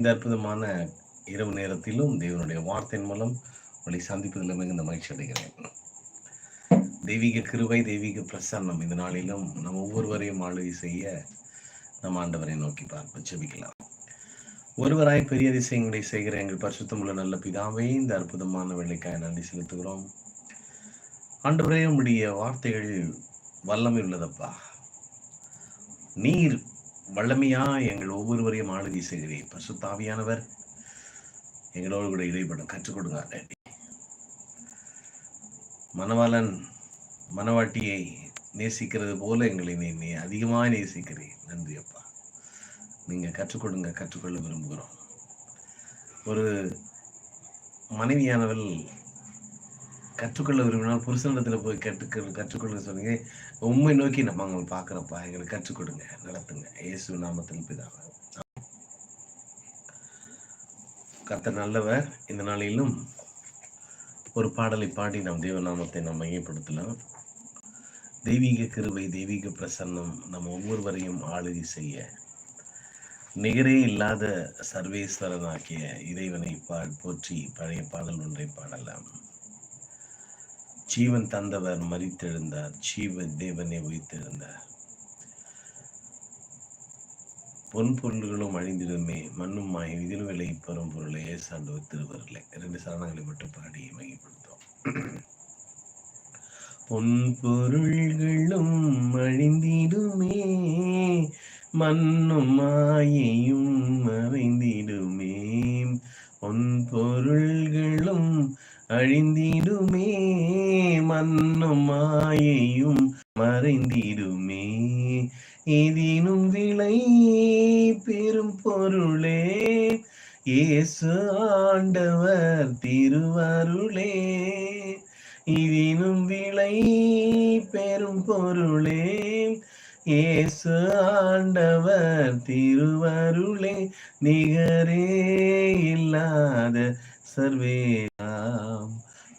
இந்த அற்புதமான இரவு நேரத்திலும் தேவனுடைய வார்த்தையின் மூலம் உங்களை சந்திப்பதில் மிகுந்த மகிழ்ச்சி அடைகிறேன். தெய்வீக கிருவை தெய்வீக பிரசன்னம் இந்த நாளிலும் நம்ம ஒவ்வொருவரையும் ஆளுகை செய்ய நம் ஆண்டவரை நோக்கி பார்ப்போம். செபிக்கலாம் ஒருவராய் பெரிய அதிசயங்களை செய்கிற எங்கள் பரிசுத்தமுள்ள நல்ல பிதாவே இந்த அற்புதமான வெள்ளைக்காய் நன்றி செலுத்துகிறோம். ஆண்டவரே உங்களுடைய வார்த்தைகள் வல்லமை உள்ளதப்பா. நீர் வல்லமையா எங்கள் ஒவ்வொருவரையும் ஆளுகை செய்கிறேன். பசுத்தாவியானவர் எங்களோடு கூட இடைப்படும் கற்றுக் கொடுங்க மணவாளன் மணவாட்டியை நேசிக்கிறது போல எங்களை நீ நீ அதிகமாக நேசிக்கிறேன். நன்றி அப்பா. நீங்க கற்றுக் கொடுங்க கற்றுக்கொள்ள விரும்புகிறோம். ஒரு மனைவியானவள் கற்றுக்கொள்ள விரும்பினால் புருஷனிடத்தில் போய் கற்றுக்க கற்றுக்கொள்ள சொன்னீங்க. உண்மை நோக்கி நம்ம அவங்களை பார்க்குறப்பா எங்களுக்கு கற்றுக் கொடுங்க நடத்துங்க. இயேசு நாமத்தில் பிதாவை. கத்த நல்லவர். இந்த நாளிலும் ஒரு பாடலை பாடி நம் தேவநாமத்தை நாம் மையப்படுத்தலாம். தெய்வீக கிருபை தெய்வீக பிரசன்னம் நம் ஒவ்வொருவரையும் ஆளுகை செய்ய. நிகரே இல்லாத சர்வேஸ்வரனாக்கிய இறைவனை பா போற்றி பழைய பாடல் ஒன்றை பாடலாம். ஜீவன் தந்தவர் மறித்தெழுந்தார். ஜீவ தேவனை உயிர்த்தெழுந்தார். பொன் பொருள்களும் அழிந்திடுமே மண்ணும் மாய் இதில் விலை பெறும் பொருளை ஏசாண்டவர் திருவருளை ரெண்டு சரணங்களை மட்டும் பாடி மையப்படுத்தும் பொன் பொருள்களும் அழிந்திடுமே மண்ணும் மாயையும் மறைந்திடுமே. பொன் பொருள்களும் அழிந்திடுமே மண்ணும் மாயையும் மறைந்திடுமே. இதினும் விலை பெரும் பொருளே இயேசு ஆண்டவர் திருவருளே. இதினும் விலை பெரும் பொருளே இயேசு ஆண்டவர் திருவருளே. நிகரே இல்லாத சர்வேதாம்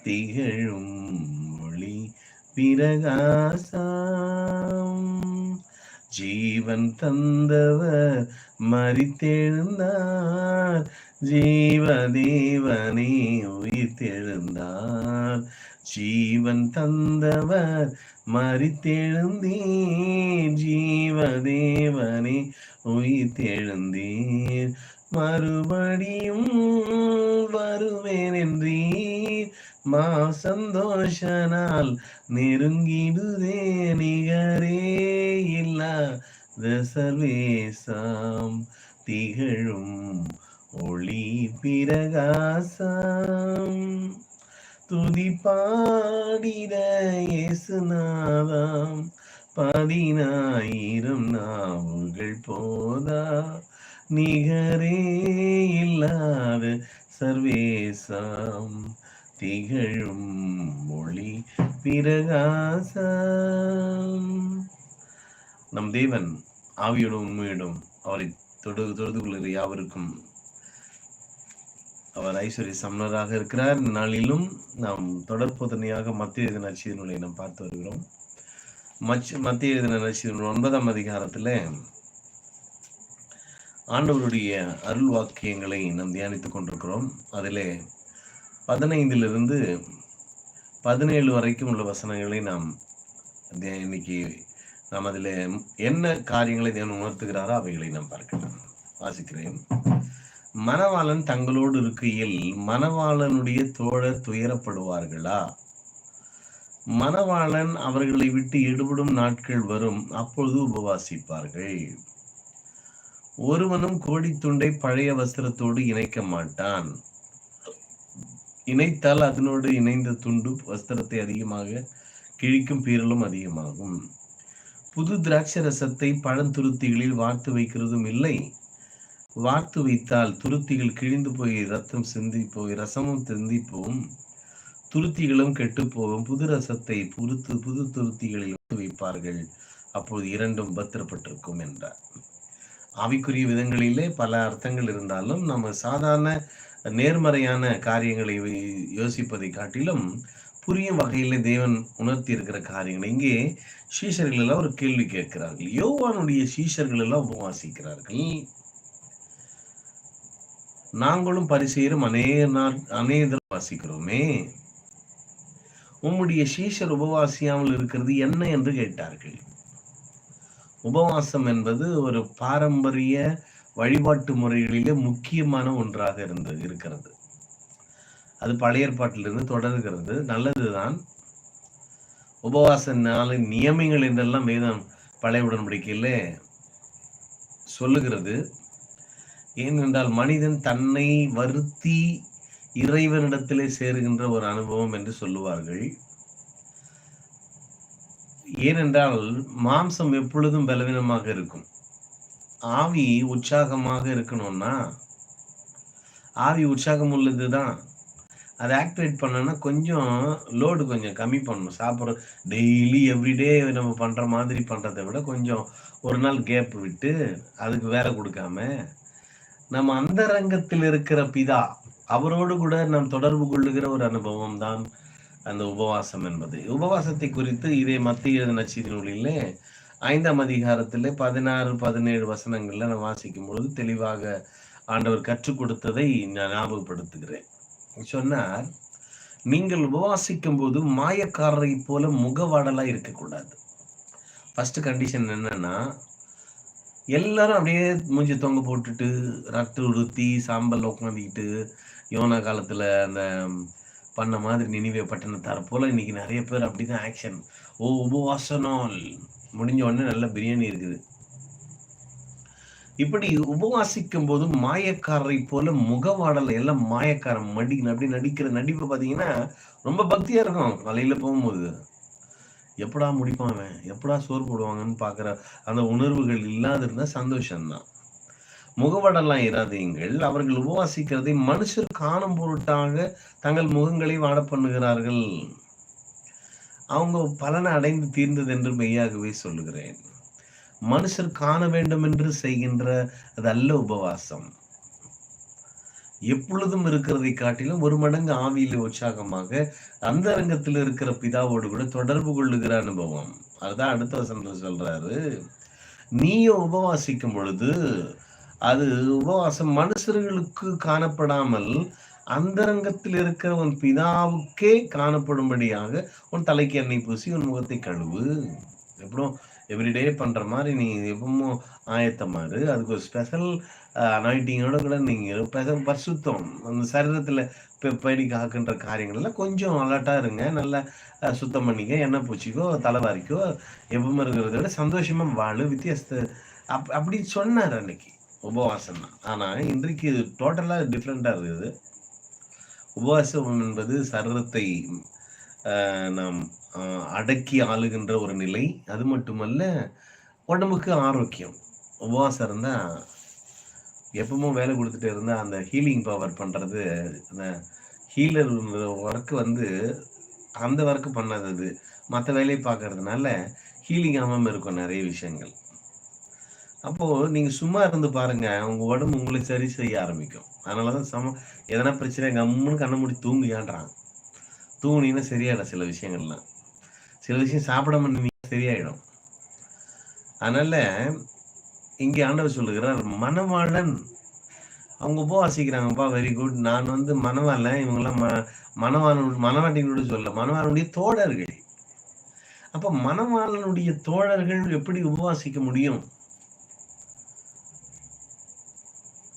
திகழும் மொழி பிரகாசம். ஜீவன் தந்தவர் மறித்தெழுந்தார். ஜீவதேவனே உயிர்த்தெழுந்தார். ஜீவன் தந்தவர் மறித்தெழுந்தீர். ஜீவதேவனே உயிர்த்தெழுந்தீர். மறுபடியும் வருவேன் என்றீர் மா சந்தோஷனால் நெருங்கிடுதே நிகரே இல்லாத சர்வேசாம் திகழும் ஒளி பிரகாசம். துதி பாடிட இயேசுநாதாம். பதினாயிரம் நாவுகள் போதா. நிகரே இல்லாத சர்வேசாம் திகழும் மொழி பிரகாசம். நம் தேவன் ஆவியோடும் உண்மையிடும் அவரை தொடு தொழுது கொள்கிற யாவருக்கும் அவர் ஐஸ்வர்ய சமணராக இருக்கிறார். நாளிலும் நாம் தொடர்போதனையாக மத்திய எழுதின நட்சிதனுடைய நாம் பார்த்து வருகிறோம். மச் மத்திய எழுதின நட்சிதன் ஒன்பதாம் அதிகாரத்துல ஆண்டவருடைய அருள் வாக்கியங்களை நாம் தியானித்துக் கொண்டிருக்கிறோம். அதிலே பதினைந்திலிருந்து பதினேழு வரைக்கும் உள்ள வசனங்களை நாம் இன்னைக்கு நாம் அதில் என்ன காரியங்களை தேவன் உணர்த்துகிறாரோ அவைகளை நாம் பார்க்கலாம். வாசிக்கிறேன். மணவாளன் தங்களோடு இருக்கையில் மணவாளனுடைய தோழர் துயரப்படுவார்களா? மணவாளன் அவர்களை விட்டு எடுபடும் நாட்கள் வரும் அப்பொழுது உபவாசிப்பார்கள். ஒருவனும் கோடித்துண்டை பழைய வஸ்திரத்தோடு இணைக்க மாட்டான். இணைத்தால் அதனோடு இணைந்த துண்டு வஸ்திரத்தை அதிகமாக கிழிக்கும் பீரலும் அதிகமாகும். புது திராட்சை ரசத்தை பழந்துருத்திகளில் வார்த்து வைக்கிறதும் இல்லை. வார்த்து வைத்தால் துருத்திகள் கிழிந்து போய் ரத்தம் சிந்தி போய் ரசமும் சிந்தி போகும். துருத்திகளும் கெட்டு போகும். புது ரசத்தை புது புது துருத்திகளில் வைப்பார்கள். அப்போது இரண்டும் பத்திரப்பட்டிருக்கும் என்றார். ஆவிக்குரிய விதங்களிலே பல அர்த்தங்கள் இருந்தாலும் நம்ம சாதாரண நேர்மறையான காரியங்களை யோசிப்பதை காட்டிலும் புரியும் வகையில தேவன் உணர்த்தி இருக்கிற காரியங்கள் இங்கே சீஷர்கள் எல்லாம் ஒரு கேள்வி கேட்கிறார்கள். யோவானுடைய சீஷர்கள் எல்லாம் உபவாசிக்கிறார்கள். நாங்களும் பரிசெயரும் அநேக நாள் அநேகர் வாசிக்கிறோமே. உம்முடைய சீஷர் உபவாசியாமல் இருக்கிறது என்ன என்று கேட்டார்கள். உபவாசம் என்பது ஒரு பாரம்பரிய வழிபாட்டு முறைகளிலே முக்கியமான ஒன்றாக இருந்தது இருக்கிறது. அது பழைய ஏற்பாட்டிலிருந்து தொடர்கிறது. நல்லதுதான். உபவாச நாளின் நியமங்கள் என்றெல்லாம் வேதம் பழைய உடன்படிக்கையில் சொல்லுகிறது. ஏனென்றால் மனிதன் தன்னை வருத்தி இறைவனிடத்திலே சேருகின்ற ஒரு அனுபவம் என்று சொல்லுவார்கள். ஏனென்றால் மாம்சம் எப்பொழுதும் பலவீனமாக இருக்கும். ஆவி உற்சாகமாக இருக்கணும்னா ஆவி உற்சாகம் உள்ளதுதான். அதை ஆக்டிவேட் பண்ணோன்னா கொஞ்சம் லோடு கொஞ்சம் கம்மி பண்ணணும். சாப்பிட்ற டெய்லி எவ்ரிடே நம்ம பண்ணுற மாதிரி பண்ணுறதை விட கொஞ்சம் ஒரு நாள் கேப் விட்டு அதுக்கு வேலை கொடுக்காம நம்ம அந்த ரங்கத்தில் இருக்கிற பிதா அவரோடு கூட நாம் தொடர்பு கொள்ளுகிற ஒரு அனுபவம் தான் அந்த உபவாசம் என்பது. உபவாசத்தை குறித்து இதே மத்திய நச்சீதி நூலிலே ஐந்தாம் அதிகாரத்தில் பதினாறு பதினேழு வசனங்கள்ல நான் வாசிக்கும் பொழுது தெளிவாக ஆண்டவர் கற்றுக் கொடுத்ததை நான் ஞாபகப்படுத்துகிறேன். சொன்னார் நீங்கள் உபவாசிக்கும் போது மாயக்காரரை போல முகவாடலா இருக்கக்கூடாது. ஃபர்ஸ்ட் கண்டிஷன் என்னன்னா எல்லாரும் அப்படியே மூஞ்சி தொங்க போட்டுட்டு ரட்டு உடுத்தி சாம்பல் உட்காந்துக்கிட்டு யோனா காலத்துல அந்த பண்ண மாதிரி நினைவே பட்டணத்தார் போல இன்னைக்கு நிறைய பேர் அப்படிதான் ஆக்ஷன் ஓ உபவாச நாள் முடிஞ்ச உடனே நல்ல பிரியாணி இருக்குது. இப்படி உபவாசிக்கும் போது மாயக்காரரை போல முகவாடல எல்லாம் மாயக்காரன் மடிக்கணும் அப்படி நடிக்கிற நடிப்பு பாத்தீங்கன்னா ரொம்ப பக்தியா இருக்கும். காலையில போகும்போது. எப்படா முடிப்பான் அவன்? எப்படா சோறு போடுவாங்கன்னு பாக்குற அந்த உணர்வுகள் இல்லாத சந்தோஷம்தான். முகவடெல்லாம் இராதீங்கள் அவர்கள் உபவாசிக்கிறதை மனுஷர் காணும் பொருட்டாக தங்கள் முகங்களை வாட பண்ணுகிறார்கள். அவங்க பலனை அடைந்து தீர்ந்தது என்று மெய்யாகவே சொல்லுகிறேன். மனுஷர் காண வேண்டும் என்று செய்கின்ற அது அல்ல உபவாசம். எப்பொழுதும் இருக்கிறதை காட்டிலும் ஒரு மடங்கு ஆவியில உற்சாகமாக அந்த ரங்கத்தில் இருக்கிற பிதாவோடு கூட தொடர்பு கொள்ளுகிற அனுபவம். அதுதான் அடுத்த வசனத்தில் சொல்றாரு. நீயும் உபவாசிக்கும் பொழுது அது உபவாசம். மனுஷர்களுக்கு காணப்படாமல் அந்தரங்கத்தில் இருக்கிற உன் பிதாவுக்கே காணப்படும்படியாக உன் தலைக்கு எண்ணெய் பூசி உன் முகத்தை கழுவு. எப்படும் எவ்ரிடே பண்ற மாதிரி நீ எப்பவும் ஆயத்தமாரு அதுக்கு ஒரு ஸ்பெஷல் அனாயிட்டிங்கோட கூட நீங்க ஸ்பெஷல் பரிசுத்தம். அந்த சரீரத்துல பேடி காக்குன்ற காரியங்கள்லாம் கொஞ்சம் அலர்ட்டா இருங்க. நல்லா சுத்தம் பண்ணிக்க எண்ணெய் பூச்சிக்கோ தலைவாரிக்கோ எப்பவும் இருக்கிறத விட சந்தோஷமா வாழு வித்தியாசத்தை அப் அப்படி சொன்னார் அன்னைக்கு. உபவாசம் தான் ஆனால் இன்றைக்கு இது டிஃப்ரெண்ட்டாக இருக்குது. உபவாசம் என்பது சரீரத்தை நாம் அடக்கி ஆளுகின்ற ஒரு நிலை. அது மட்டுமல்ல உடம்புக்கு ஆரோக்கியம். உபவாசம் இருந்தால் எப்பவும் வேலை கொடுத்துட்டு இருந்தால் அந்த ஹீலிங் பவர் பண்ணுறது அந்த ஹீலர் ஒர்க்கு வந்து அந்த ஒர்க்கு பண்ணாதது. மற்ற வேலையை பார்க்கறதுனால ஹீலிங் ஆகாமல் இருக்கும் நிறைய விஷயங்கள். அப்போ நீங்க சும்மா இருந்து பாருங்க உங்க உடம்பு உங்களை சரி செய்ய ஆரம்பிக்கும். அதனாலதான் சம எதனா பிரச்சனை கம்முன்னு கண்ண மூடி தூங்குயான்றாங்க. தூங்குனீங்கன்னா சரியாயிடும் சில விஷயங்கள்லாம். சில விஷயம் சாப்பிடாம சரியாயிடும். அதனால இங்கே ஆண்டவர் சொல்லுகிறார் மனவாளன். அவங்க உபவாசிக்கிறாங்கப்பா வெரி குட் நான் வந்து மனவாளன். இவங்கெல்லாம் ம மனவாளன் மனவாட்டிகளோடு சொல்ல மனவாளனுடைய தோழர்கள். அப்ப மனவாளனுடைய தோழர்கள் எப்படி உபவாசிக்க முடியும்?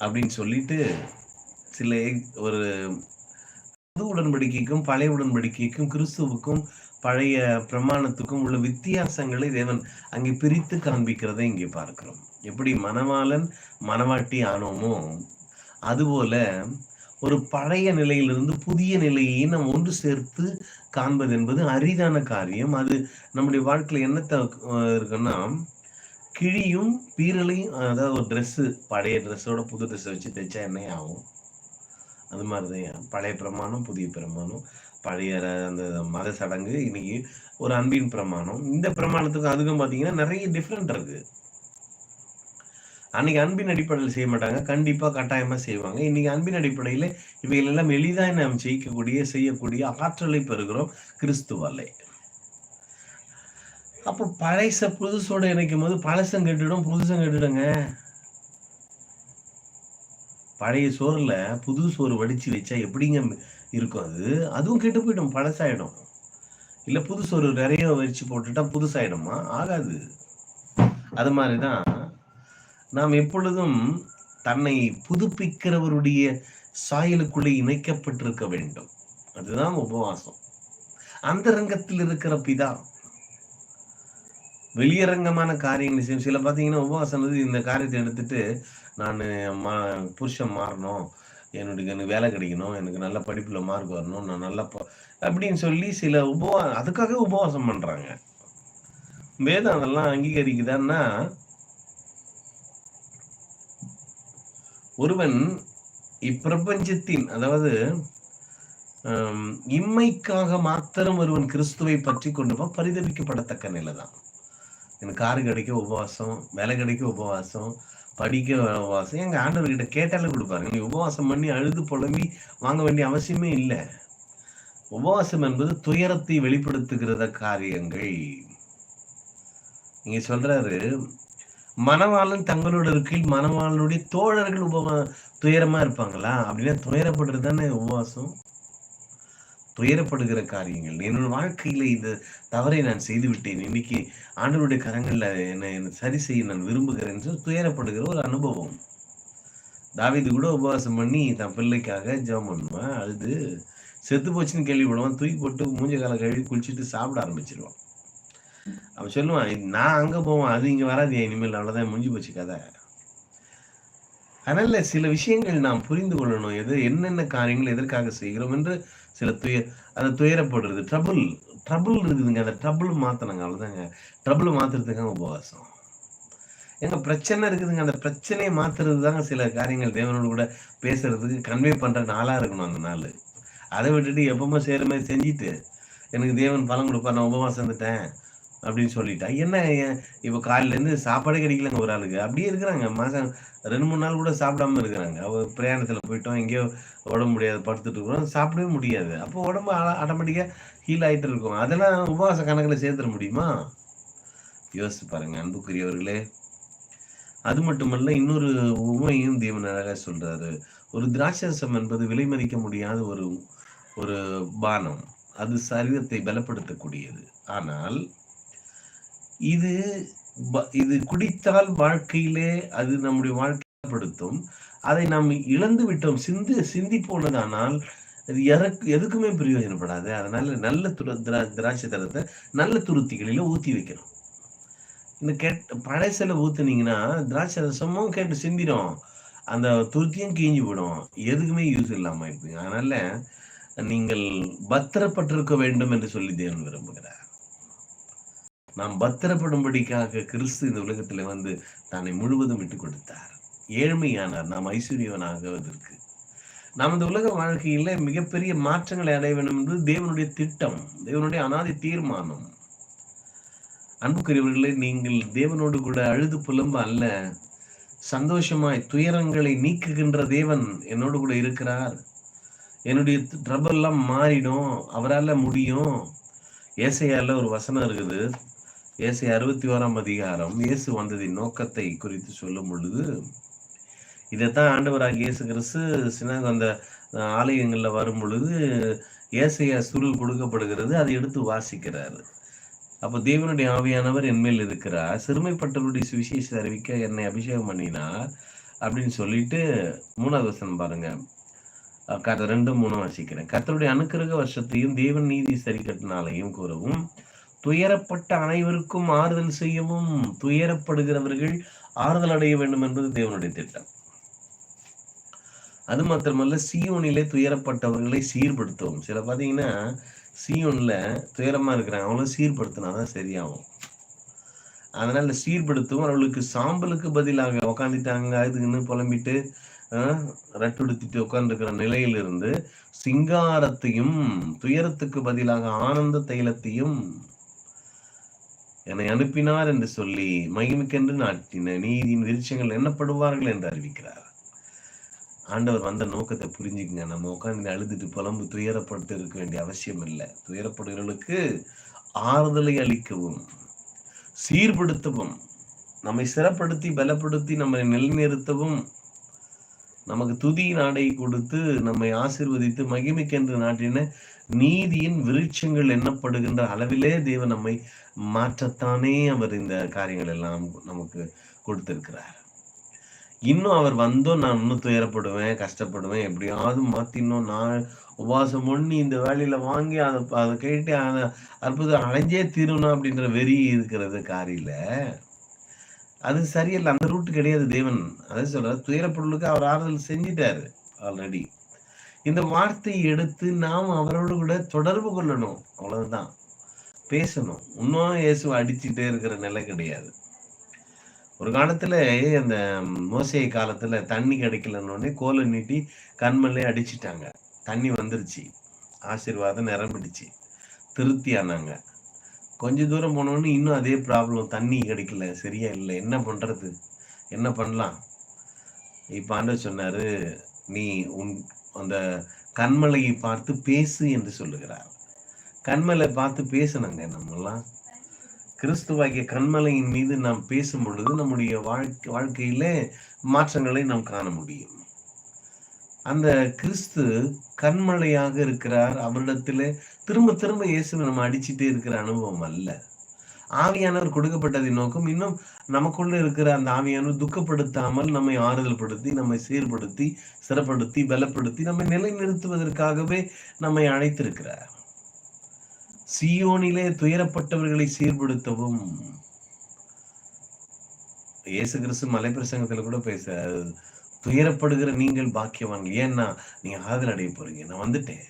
அப்படின்னு சொல்லிட்டு சில ஒரு புது உடன்படிக்கைக்கும் பழைய உடன்படிக்கைக்கும் கிறிஸ்துவுக்கும் பழைய பிரமாணத்துக்கும் உள்ள வித்தியாசங்களை தேவன் அங்கே பிரித்து காண்பிக்கிறதை இங்கே பார்க்கிறோம். எப்படி மணவாளன் மணவாட்டி ஆனோமோ அதுபோல ஒரு பழைய நிலையிலிருந்து புதிய நிலையை நாம் ஒன்று சேர்த்து காண்பது என்பது அரிதான காரியம். அது நம்முடைய வாழ்க்கையில் என்னத்தை இருக்குன்னா கிழியும் பீரலையும் அதாவது ஒரு ட்ரெஸ்ஸு பழைய ட்ரெஸ்ஸோட புது ட்ரெஸ்ஸை வச்சு தைச்சா என்ன ஆகும்? அது மாதிரி தான் பழைய பிரமாணம் புதிய பிரமாணம் பழைய அந்த மத சடங்கு இன்னைக்கு ஒரு அன்பின் பிரமாணம். இந்த பிரமாணத்துக்கும் அதுக்கும் பார்த்தீங்கன்னா நிறைய டிஃப்ரெண்ட் இருக்கு. அன்னைக்கு அன்பின் அடிப்படையில் செய்ய மாட்டாங்க. கண்டிப்பா கட்டாயமா செய்வாங்க. இன்னைக்கு அன்பின் அடிப்படையில் இவைகள் எல்லாம் எளிதாக நாம் ஜெயிக்கக்கூடிய செய்யக்கூடிய ஆற்றலை பெறுகிறோம் கிறிஸ்துவலை. அப்போ பழைச புதுசோட இணைக்கும் போது பழசம் கெட்டுடும் புதுசம் கெட்டுடுங்க. பழைய சோறுல புது சோறு வடிச்சு வச்சா எப்படிங்க இருக்கும் அது? அதுவும் கெட்டு போயிடும் பழசாயிடும். இல்ல புது சோறு நிறைய வரிச்சு போட்டுட்டா புதுசாயிடுமா? ஆகாது. அது மாதிரிதான் நாம் எப்பொழுதும் தன்னை புதுப்பிக்கிறவருடைய சாயலுக்குள்ளே இணைக்கப்பட்டிருக்க வேண்டும். அதுதான் உபவாசம். அந்த ரங்கத்தில் இருக்கிற பிதா வெளியரங்கமான காரியங்கள் செய்யும் சில பார்த்தீங்கன்னா உபவாசம் இந்த காரியத்தை எடுத்துட்டு நான் மா புருஷன் மாறணும் என்னுடைய எனக்கு வேலை கிடைக்கணும் எனக்கு நல்ல படிப்பில் மார்க் வரணும் நான் நல்லா அப்படின்னு சொல்லி சில உபவா அதுக்காக உபவாசம் பண்ணுறாங்க வேதம் அதெல்லாம் அங்கீகரிக்குதான்னா ஒருவன் இப்பிரபஞ்சத்தின் அதாவது இம்மைக்காக மாத்திரம் ஒருவன் கிறிஸ்துவை பற்றி கொண்டு போ பரிதவிக்கப்படத்தக்க நிலை தான் எனக்கு காரு கிடைக்க உபவாசம் வேலை கிடைக்க உபவாசம் படிக்க உபவாசம். எங்க ஆண்டவர்கிட்ட கேட்டாலே கொடுப்பாரு. நீ உபவாசம் பண்ணி அழுது புலம்பி வாங்க வேண்டிய அவசியமே இல்லை. உபவாசம் என்பது துயரத்தை வெளிப்படுத்துகிறத காரியங்கள். நீங்க சொல்றாரு மணவாளன் தங்களோட இருக்கையில் மணவாளனுடைய தோழர்கள் உபவா துயரமா இருப்பாங்களா? அப்படின்னா துயரப்படுறது தானே உபவாசம்? துயரப்படுகிற காரியங்கள். என்னோட வாழ்க்கையில இது தவறை நான் செய்து விட்டேன் இன்னைக்கு ஆண்டவருடைய கரங்கள்ல என்னை சரி செய்ய நான் விரும்புகிறேன் துயரப்படுகிற ஒரு அனுபவம். தாவிது கூட உபவாசம் பண்ணி தன் பிள்ளைக்காக ஜெபம் பண்ணுவான். அழுது செத்து போச்சுன்னு கேள்விப்படுவான். தூக்கி போட்டு மூஞ்ச கால கழுவி குளிச்சுட்டு சாப்பிட ஆரம்பிச்சிருவான். அவன் சொல்லுவான் நான் அங்க போவான் அது இங்க வராது இனிமேல் அவ்வளவுதான் முடிஞ்சு போச்சு கதை. அதனால சில விஷயங்கள் நாம் புரிந்து கொள்ளணும். எது என்னென்ன காரியங்கள் எதற்காக செய்கிறோம் என்று சில துய அந்த துயரப்படுறது ட்ரபுள் ட்ரபுள் இருக்குதுங்க. அந்த ட்ரபுள் மாத்தணுங்க. அவ்வளோதாங்க ட்ரபுள் மாத்துறதுக்காக உபவாசம். எங்க பிரச்சனை இருக்குதுங்க. அந்த பிரச்சனையை மாத்துறது தாங்க சில காரியங்கள். தேவனோடு கூட பேசுறதுக்கு கன்வே பண்ற நாளா இருக்கணும் அந்த நாள். அதை விட்டுட்டு எப்பவுமே செய்யற மாதிரி செஞ்சுட்டு எனக்கு தேவன் பலம் கொடுப்பார். நான் உபவாசம் இருந்துட்டேன். அப்படின்னு சொல்லிட்டா. என்ன இப்போ காலையிலேருந்து சாப்பாடே கிடைக்கலங்க ஒரு ஆளுக்கு. அப்படியே இருக்கிறாங்க. மாதம் ரெண்டு மூணு நாள் கூட சாப்பிடாம இருக்கிறாங்க. அவ பிரயாணத்தில் போயிட்டோம். எங்கேயோ உடம்பு முடியாது படுத்துட்டு இருக்கிறோம். சாப்பிடவே முடியாது. அப்போ உடம்பு ஆட்டோமேட்டிக்காக ஹீல் ஆகிட்டு இருக்கும். அதெல்லாம் உபவாச கணக்கில் சேர்த்துட முடியுமா? யோசிச்சு பாருங்க அன்புக்குரியவர்களே. அது மட்டுமல்ல இன்னொரு உண்மையும் தேவன் அழகாக சொல்றாரு. ஒரு திராட்சரசம் என்பது விலை மதிக்க முடியாத ஒரு ஒரு பானம். அது சரீரத்தை பலப்படுத்தக்கூடியது. ஆனால் இது இது குடித்தால் வாழ்க்கையிலே அது நம்முடைய வாழ்க்கைப்படுத்தும் அதை நாம் இழந்து விட்டோம். சிந்து சிந்தி போனதானால் அது எதற்கு எதுக்குமே பிரயோஜனப்படாது. அதனால நல்ல துர திரா திராட்சை தரத்தை நல்ல துருத்திகளில ஊத்தி வைக்கணும். இந்த கெட்ட பழசில ஊத்துனீங்கன்னா திராட்சை ரசமும் கேட்டு சிந்திடும் அந்த துருத்தியும் கீஞ்சி விடும் எதுக்குமே யூஸ் இல்லாம இருப்பீங்க அதனால நீங்கள் பத்திரப்பட்டிருக்க வேண்டும் என்று சொல்லி தேவன் விரும்புகிறார். நாம் பத்திரப்படும்படிக்காக கிறிஸ்து இந்த உலகத்தில் வந்து தன்னை முழுவதும் விட்டு கொடுத்தார். ஏழ்மையானார். நாம் ஐஸ்வர்யவனாகுவதற்கு. நாம் இந்த உலக வாழ்க்கையில மிகப்பெரிய மாற்றங்களை அடைய வேண்டும் என்பது தேவனுடைய திட்டம் தேவனுடைய அனாதி தீர்மானம். அன்புக்குரியவர்களே நீங்கள் தேவனோடு கூட அழுது புலம்ப அல்ல. சந்தோஷமாய் துயரங்களை நீக்குகின்ற தேவன் என்னோடு கூட இருக்கிறார். என்னுடைய ட்ரபெல்லாம் மாறிடும் அவரால் முடியும். ஏசையால ஒரு வசனம் இருக்குது. இயேசு அறுபத்தி ஓராம் அதிகாரம் இயேசு வந்ததின் நோக்கத்தை குறித்து சொல்லும் பொழுது இதைத்தான் ஆண்டவராக இயேசு கிறிஸ்து சின்ன அந்த ஆலயங்களில் வரும் பொழுது இயேசைய சுருள் கொடுக்கப்படுகிறது அதை எடுத்து வாசிக்கிறாரு. அப்போ தேவனுடைய ஆவியானவர் என்மேல் இருக்கிறார் சிறுமைப்பட்டவருடைய சுவிசேஷ அறிவிக்க என்னை அபிஷேகம் பண்ணினார் அப்படின்னு சொல்லிட்டு மூணாவது வசனம் பாருங்க. கத்த ரெண்டும் மூணு வாசிக்கிறேன். கத்தருடைய அனுக்கிரக வருஷத்தையும் தேவன் நீதி சரி கட்டினாலையும் கூறவும் துயரப்பட்ட அனைவருக்கும் ஆறுதல் செய்யவும் துயரப்படுகிறவர்கள் ஆறுதல் அடைய வேண்டும் என்பது தேவனுடைய திட்டம். அது மாத்திரமல்ல சியோனிலே துயரப்பட்டவர்களை சீர்படுத்தவும். சில பாத்தீங்கன்னா சியோனில் துயரமா இருக்கிறாங்க. அவங்களும் சீர்படுத்தினாதான் சரியாகும். அதனால சீர்படுத்தவும். அவர்களுக்கு சாம்பலுக்கு பதிலாக உக்காந்துட்டாங்க. அதுக்குன்னு புலம்பிட்டு ரட்டுடுத்திட்டு உட்கார்ந்துருக்கிற நிலையிலிருந்து சிங்காரத்தையும் துயரத்துக்கு பதிலாக ஆனந்த தைலத்தையும் என்னை அனுப்பினார் என்று சொல்லி மகிமைக்கென்று நாட்டின நீதியின் விருட்சங்கள் என்னப்படுவார்கள் என்று அறிவிக்கிறார். ஆண்டவர் வந்த நோக்கத்தை புரிஞ்சுக்கங்க. நம்ம உட்காந்து அழுதுட்டு புலம்பு துயரப்பட்டு இருக்க வேண்டிய அவசியம் இல்லை. துயரப்படுகிறவர்களுக்கு ஆறுதலை அளிக்கவும் சீர்படுத்தவும் நம்மை சிறப்படுத்தி பலப்படுத்தி நம்மை நிலைநிறுத்தவும் நமக்கு துதி நாடை கொடுத்து நம்மை ஆசிர்வதித்து மகிமைக்கென்று நாட்டின நீதியின் விருட்சங்கள் எண்ணப்படுகின்ற அளவிலே தேவன் நம்மை மாற்றத்தானே அவர் இந்த காரியங்கள் எல்லாம் நமக்கு கொடுத்திருக்கிறார். இன்னும் அவர் வந்தோம் நான் இன்னும் துயரப்படுவேன் கஷ்டப்படுவேன் எப்படியாவது மாத்தினோம் நான் உபவாசம் பண்ணி இந்த வேலையில வாங்கி அதை அதை கேட்டு அதை அற்புதம் அடைஞ்சே தீரணும் அப்படின்ற வெறி இருக்கிறது காரியில. அது சரியில்லை. அந்த ரூட் கிடையாது தேவன். அதே சொல்ற துயரப்பொருளுக்கு அவர் ஆறுதல் செஞ்சிட்டாரு ஆல்ரெடி இந்த வார்த்தையை எடுத்து நாம் அவரோடு கூட தொடர்பு கொள்ளணும். அவ்வளவுதான். பேசணும். இன்னும் இயேசுவை அடிச்சுட்டே இருக்கிற நிலை கிடையாது. ஒரு காலத்துல அந்த மோசை காலத்துல தண்ணி கிடைக்கலன்னொடனே கோலை நீட்டி கண்மல்லே அடிச்சிட்டாங்க. தண்ணி வந்துருச்சு. ஆசீர்வாதம் நிரம்பிடுச்சு. திருப்தி ஆனாங்க. கொஞ்ச தூரம் போனோன்னு இன்னும் அதே ப்ராப்ளம் தண்ணி கிடைக்கல. சரியா இல்லை. என்ன பண்றது? என்ன பண்ணலாம்? இப்ப ஆண்டவர் சொன்னாரு நீ உன் அந்த கண்மலையை பார்த்து பேசு என்று சொல்லுகிறார். கண்மலை பார்த்து பேசணுங்க நம்மெல்லாம். கிறிஸ்துவாகிய கண்மலையின் மீது நாம் பேசும் பொழுது நம்முடைய வாழ்க்கை வாழ்க்கையில மாற்றங்களை நாம் காண முடியும். அந்த கிறிஸ்து கண்மலையாக இருக்கிறார். அவரிடத்துல திரும்ப திரும்ப இயேசுவை நம்ம அடிச்சுட்டே இருக்கிற அனுபவம் அல்ல. ஆவியானவர் கொடுக்கப்பட்டதை நோக்கம் இன்னும் நமக்குள்ள இருக்கிற அந்த ஆவியானவர் துக்கப்படுத்தாமல் நம்மை ஆறுதல் படுத்தி நம்மை சீர்படுத்தி சிறப்படுத்தி பலப்படுத்தி நம்மை நிலைநிறுத்துவதற்காகவே நம்மை அழைத்திருக்கிறார். சியோனிலே துயரப்பட்டவர்களை சீர்படுத்தவும். இயேசு கிறிஸ்து மலைப்பிரசங்கத்துல கூட பேச துயரப்படுகிற நீங்கள் பாக்கியவான் ஏன்னா நீங்க ஆறுதல் அடைய போறீங்க. நான் வந்துட்டேன்.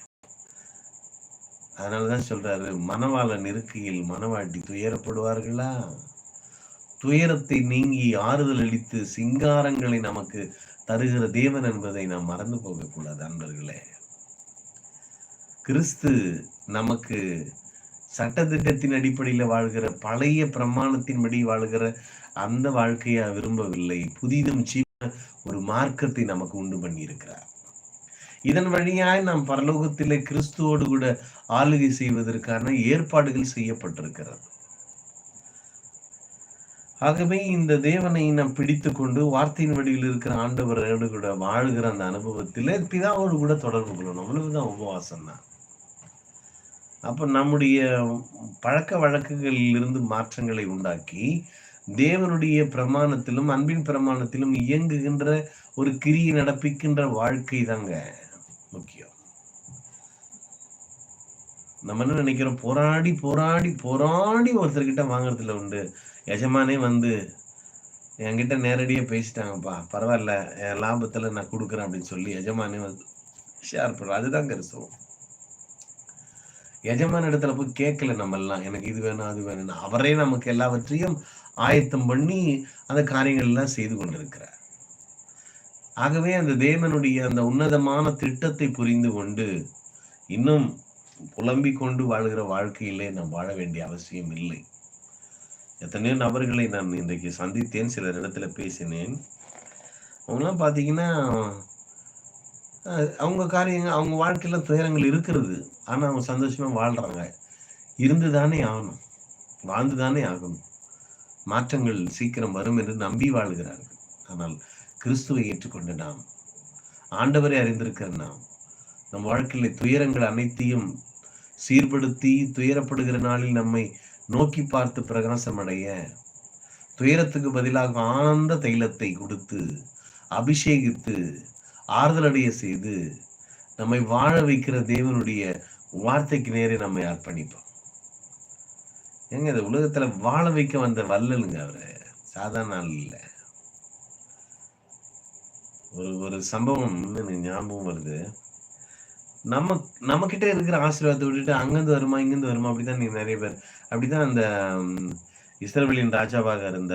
அதனாலதான் சொல்றாரு மனவாளன் இருக்கையில் மனவாட்டி துயரப்படுவார்களா? துயரத்தை நீங்கி ஆறுதல் அளித்து சிங்காரங்களை நமக்கு தருகிற தேவன் என்பதை நாம் மறந்து போகக்கூடாது அன்பர்களே. கிறிஸ்து நமக்கு சட்டத்திட்டத்தின் அடிப்படையில் வாழ்கிற பழைய பிரமாணத்தின்படி வாழ்கிற அந்த வாழ்க்கையை விரும்பவில்லை. புதிதும் சீன ஒரு மார்க்கத்தை நமக்கு உண்டு பண்ணியிருக்கிறார். இதன் வழியாய் நாம் பரலோகத்திலே கிறிஸ்துவோடு கூட ஆளுகை செய்வதற்கான ஏற்பாடுகள் செய்யப்பட்டிருக்கிறது. ஆகவே இந்த தேவனை நாம் பிடித்து கொண்டு வார்த்தையின் வழியில் இருக்கிற ஆண்டவரோடு கூட வாழ்கிற அந்த அனுபவத்திலே பிதாவோடு கூட தொடர்பு கொள்ளணும். அவ்வளவுதான் உபவாசம் தான் அப்ப நம்முடைய பழக்க வழக்குகளில் இருந்து மாற்றங்களை உண்டாக்கி தேவனுடைய பிரமாணத்திலும் அன்பின் பிரமாணத்திலும் இயங்குகின்ற ஒரு கிரியை நடப்பிக்கின்ற வாழ்க்கை தாங்க. நம்ம என்ன நினைக்கிறோம்? போராடி போராடி போராடி ஒருத்தர்கிட்ட வாங்குறதுல உண்டு. எஜமானே வந்து என்கிட்ட நேரடியா பேசிட்டாங்கப்பா. பரவாயில்ல என் லாபத்துல நான் கொடுக்குறேன் அப்படின்னு சொல்லி எஜமானே வந்து ஷேர் பண்ணுறோம் அதுதான் கருத்துவம் எஜமான இடத்துல போய் கேட்கல நம்ம எல்லாம் எனக்கு இது வேணும் அது வேணும்னு. அவரே நமக்கு எல்லாவற்றையும் ஆயத்தம் பண்ணி அந்த காரியங்கள் எல்லாம் செய்து கொண்டிருக்கிறார். ஆகவே அந்த தேவனுடைய அந்த உன்னதமான திட்டத்தை புரிந்து கொண்டு இன்னும் புலம்பிக் கொண்டு வாழ்கிற வாழ்க்கையிலே நாம் வாழ வேண்டிய அவசியம் இல்லை. எத்தனையோ நபர்களை நான் இன்றைக்கு சந்தித்தேன் சில இடத்துல பேசினேன். அவங்களாம் பார்த்தீங்கன்னா அவங்க காரியங்கள் அவங்க வாழ்க்கையில துயரங்கள் இருக்கிறது. ஆனா அவங்க சந்தோஷமா வாழ்றாங்க. இருந்து தானே ஆகணும். வாழ்ந்து தானே ஆகணும். மாற்றங்கள் சீக்கிரம் வரும் என்று நம்பி வாழ்கிறார்கள். ஆனால் கிறிஸ்துவை ஏற்றுக்கொண்ட நாம் ஆண்டவரை அறிந்திருக்கிற நாம் நம் வாழ்க்கையில துயரங்கள் அனைத்தையும் சீர்படுத்தி துயரப்படுகிற நாளில் நம்மை நோக்கி பார்த்து பிரகாசம் அடைய துயரத்துக்கு பதிலாக ஆனந்த தைலத்தை கொடுத்து அபிஷேகித்து ஆறுதலடைய செய்து நம்மை வாழ வைக்கிற தேவனுடைய வார்த்தைக்கு நேரே நம்மை அர்ப்பணிப்போம். ஏங்க இந்த உலகத்துல வாழ வைக்க வந்த வல்லலுங்க அவரு. சாதாரண ஆள் இல்லை. ஒரு ஒரு சம்பவம் எனக்கு ஞாபகம் வருது. நம்ம நம்ம கிட்ட இருக்கிற ஆசீர்வாதத்தை விட்டுட்டு அங்கிருந்து வருமா இங்கிருந்து வருமா அப்படிதான் நீ நிறைய பேர். அப்படிதான் அந்த இஸ்ரவேலின் ராஜாவாக இருந்த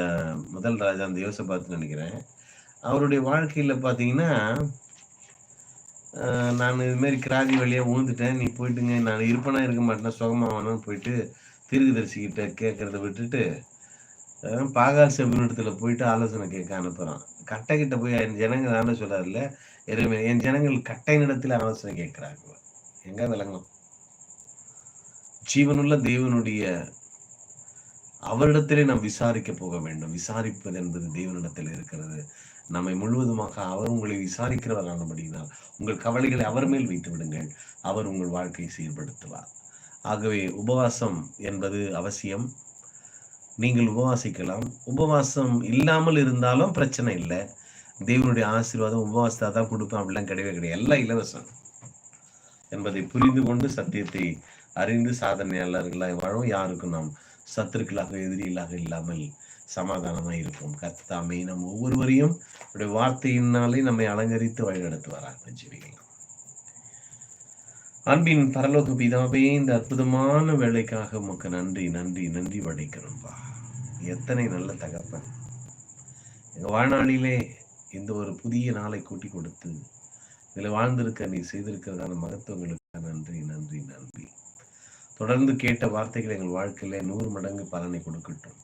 முதல் ராஜா அந்த யோசபாத்து நினைக்கிறேன். அவருடைய வாழ்க்கையில பாத்தீங்கன்னா நான் இது மாதிரி கிராதி வழியா ஊந்துட்டேன் நீ போயிட்டுங்க. நான் இருப்பனா இருக்க மாட்டேன் சுகமா வேணும்னு போயிட்டு தீர்க்கதரிசிக்கிட்ட கேட்கறத விட்டுட்டு பாகால் செவ்வனிடத்துல போயிட்டு ஆலோசனை கேட்க அனுப்புறான். கட்டை கிட்ட போய் என் ஜனங்க தானே சொல்றாருல்ல என் ஜனங்கள் கட்டை இடத்துல ஆலோசனை கேட்கிறாங்க. எங்க விளங்கும் ஜீவனுள்ள தேவனுடைய அவரிடத்திலே நாம் விசாரிக்க போக வேண்டும். விசாரிப்பது என்பது தேவனிடத்தில் இருக்கிறது. நம்மை முழுவதுமாக அவர் உங்களை விசாரிக்கிறவரானபடியினால் உங்கள் கவலைகளை அவர் மேல் வைத்து விடுங்கள். அவர் உங்கள் வாழ்க்கையை சீர்படுத்துவார். ஆகவே உபவாசம் என்பது அவசியம். நீங்கள் உபவாசிக்கலாம். உபவாசம் இல்லாமல் இருந்தாலும் பிரச்சனை இல்லை. தேவனுடைய ஆசீர்வாதம் உபவாசத்தை தான் கொடுப்பேன் அப்படிலாம் கிடையவே கிடையாது. எல்லாம் இலவசம் என்பதை புரிந்து கொண்டு சத்தியத்தை அறிந்து சாதனையாளர்களாய் வாழும் யாருக்கும் நாம் சத்துருக்களாக எதிரிகளாக இல்லாமல் சமாதானமாக இருப்போம். கத்தாமே நம் ஒவ்வொருவரையும் வார்த்தையினாலே நம்மை அலங்கரித்து வழிநடத்துவாராக ஜீவிக்கலாம் அன்பின் பரலோக பிதாவே இந்த அற்புதமான வேலைக்காக உமக்கு நன்றி நன்றி நன்றி படைக்கணும்பா எத்தனை நல்ல தகப்பன். எங்க வாழ்நாளிலே இந்த ஒரு புதிய நாளை கூட்டி கொடுத்து இதில் வாழ்ந்திருக்க நீ செய்திருக்கிறதான மகத்துவங்களுக்கு நன்றி நன்றி நன்றி. தொடர்ந்து கேட்ட வார்த்தைகள் எங்கள் வாழ்க்கையில நூறு மடங்கு பலனை கொடுக்கட்டும்.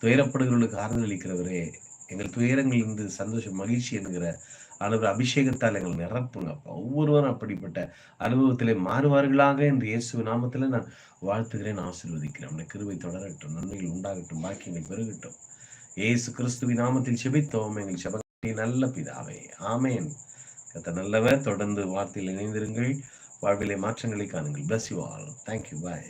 துயரப்படுகிறவர்களுக்கு ஆறுதல் அளிக்கிறவரே எங்கள் துயரங்களிலிருந்து சந்தோஷம் மகிழ்ச்சி என்கிற அனுபவ அபிஷேகத்தால் எங்கள் நிரப்புங்க. ஒவ்வொருவரும் அப்படிப்பட்ட அனுபவத்திலே மாறுவார்களாக என்று இயேசு நாமத்தில் நான் வாழ்த்துகிறேன் ஆசீர்வதிக்கிறேன். நம்முடைய கிருவை தொடரட்டும் நன்மைகள் உண்டாகட்டும் பாக்கியங்கள் பெருகட்டும். ஏசு கிறிஸ்துவி நாமத்தில் செபித்தோம் எங்கள் செபத்தை நல்ல பிதாவே. ஆமேன். கத்த நல்லவர் தொடர்ந்து வார்த்தையில் இணைந்திருங்கள். வாழ்விலே மாற்றங்களை காணுங்கள். Bless you all thank you bye